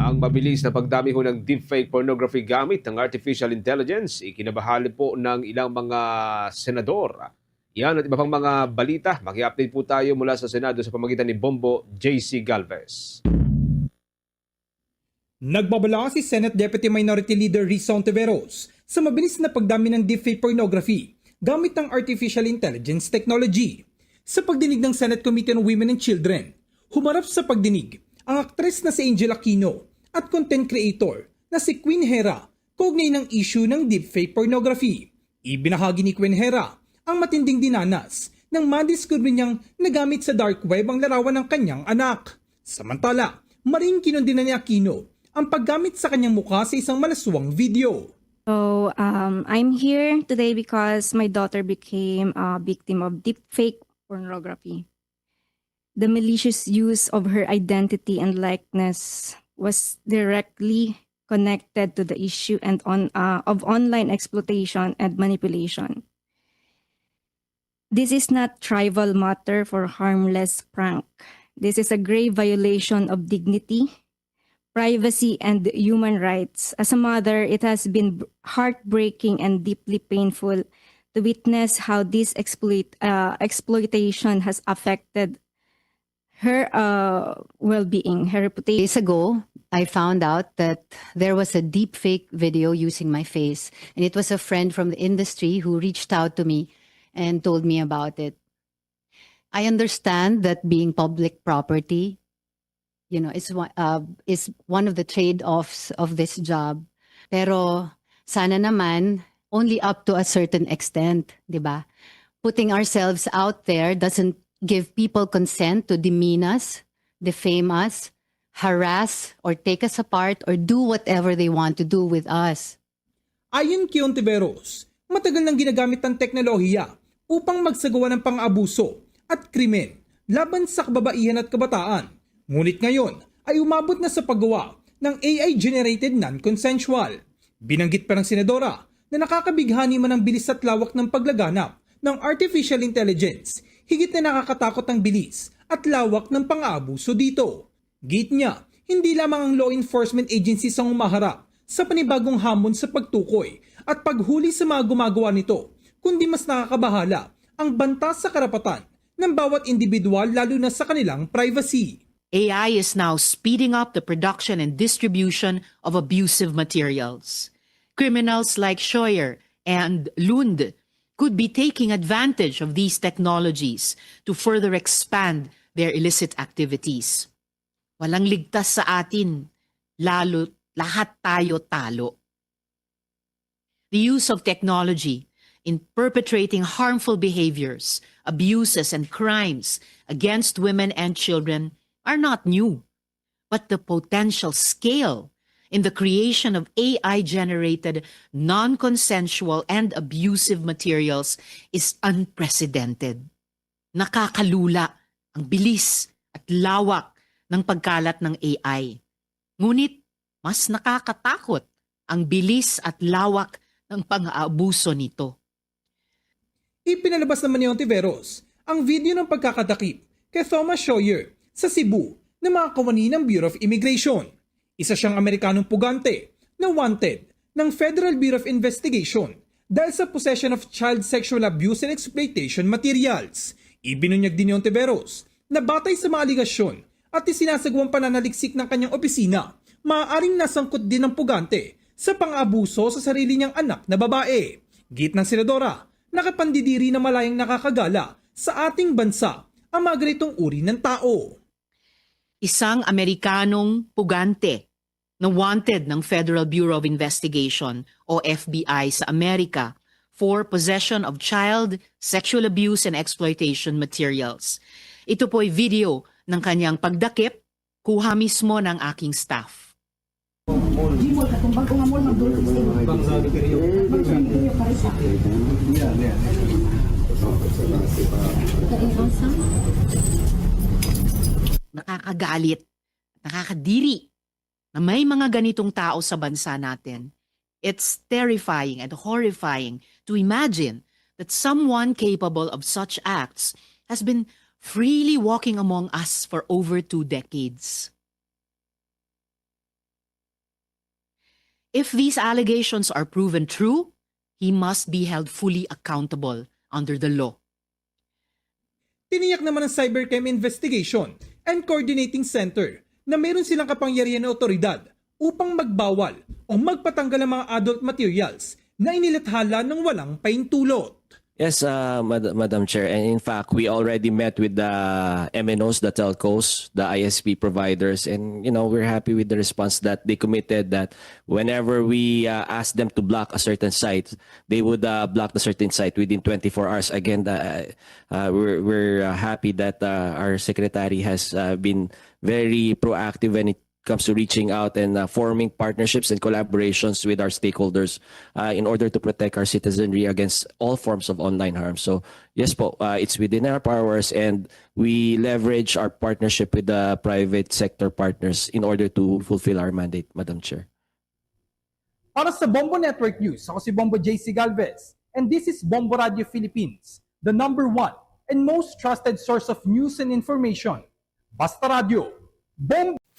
Ang mabilis na pagdami ho ng deepfake pornography gamit ng artificial intelligence, ikinabahali po ng ilang mga senador. Yan at iba pang mga balita. Maki-update po tayo mula sa Senado sa pamagitan ni Bombo JC Galvez. Nagbabala si Senate Deputy Minority Leader Risa Ontiveros sa mabilis na pagdami ng deepfake pornography gamit ng artificial intelligence technology. Sa pagdinig ng Senate Committee on Women and Children, humarap sa pagdinig ang aktres na si Angel Aquino at content creator na si Queen Hera kaugnay ng issue ng deepfake pornography. Ibinahagi ni Queen Hera ang matinding dinanas nang madiscover niyang nagamit sa dark web ang larawan ng kanyang anak. Samantala, maring kinundin na ni Aquino ang paggamit sa kanyang mukha sa isang malaswang video. So um, I'm here today because my daughter became a victim of deepfake pornography. The malicious use of her identity and likeness was directly connected to the issue and on uh, of online exploitation and manipulation. This is not trivial matter for harmless prank. This is a grave violation of dignity, privacy and human rights. As a mother, it has been heartbreaking and deeply painful to witness how this exploit uh, exploitation has affected her uh, well-being, her reputation. days ago, I found out that there was a deep fake video using my face. And it was a friend from the industry who reached out to me and told me about it. I understand that being public property, you know, is one, uh, is one of the trade-offs of this job. Pero sana naman only up to a certain extent, 'di ba? Putting ourselves out there doesn't give people consent to demean us, defame us, harass or take us apart or do whatever they want to do with us. Ayon kay Ontiveros, matagal nang ginagamit ang teknolohiya upang magsagawa ng pang-abuso at krimen laban sa kababaihan at kabataan. Ngunit ngayon ay umabot na sa paggawa ng AI-generated non-consensual. Binanggit pa ng senadora na nakakabighani man ang bilis at lawak ng paglaganap ng artificial intelligence, higit na nakakatakot ang bilis at lawak ng pang-aabuso dito. Git niya, hindi lamang ang law enforcement agencies ang umaharap sa panibagong hamon sa pagtukoy at paghuli sa mga gumagawa nito, kundi mas nakakabahala ang banta sa karapatan ng bawat individual lalo na sa kanilang privacy. AI is now speeding up the production and distribution of abusive materials. Criminals like Scheuer and Lund could be taking advantage of these technologies to further expand their illicit activities. Walang ligtas sa atin, lalo lahat tayo talo. The use of technology in perpetrating harmful behaviors, abuses, and crimes against women and children are not new, but the potential scale in the creation of AI generated non consensual and abusive materials is unprecedented. Nakakalula ang bilis at lawak ng pagkalat ng AI. Ngunit mas nakakatakot ang bilis at lawak ng pang-aabuso nito. Ipinalabas naman ni Ontiveros ang video ng pagkakadakip kay Thomas Scheuer sa Cebu ng mga kawani ng Bureau of Immigration. Isa siyang Amerikanong pugante na wanted ng Federal Bureau of Investigation dahil sa possession of child sexual abuse and exploitation materials. Ibinunyag din ni Ontiveros na batay sa mga aligasyon at isinasagawang pananaliksik ng kanyang opisina, maaaring nasangkot din ng pugante sa pang-abuso sa sarili niyang anak na babae. Git ng senadora, nakapandidiri na malayang nakakagala sa ating bansa ang mga ganitong uri ng tao. isang Amerikanong pugante na wanted ng Federal Bureau of Investigation o FBI sa Amerika for possession of child sexual abuse and exploitation materials. Ito po ay video ng kanyang pagdakip, kuha mismo ng aking staff. Nakakagalit, nakakadiri na may mga ganitong tao sa bansa natin. It's terrifying and horrifying to imagine that someone capable of such acts has been freely walking among us for over two decades. If these allegations are proven true, he must be held fully accountable under the law. Tiniyak naman ng Cybercrime Investigation and Coordinating Center na meron silang kapangyarihan na otoridad upang magbawal o magpatanggal ng mga adult materials na inilathala ng walang paintulot. Yes, uh, Mad- Madam Chair. And in fact, we already met with the MNOs, the telcos, the ISP providers, and you know we're happy with the response that they committed that whenever we uh, ask them to block a certain site, they would uh, block the certain site within 24 hours. Again, the, uh, we're we're uh, happy that uh, our secretary has uh, been very proactive when it comes to reaching out and uh, forming partnerships and collaborations with our stakeholders uh, in order to protect our citizenry against all forms of online harm. So yes po, uh, it's within our powers and we leverage our partnership with the private sector partners in order to fulfill our mandate, Madam Chair. Para sa Bombo Network News, ako si Bombo JC Galvez. And this is Bombo Radio Philippines, the number one and most trusted source of news and information. Basta Radio. Bombo!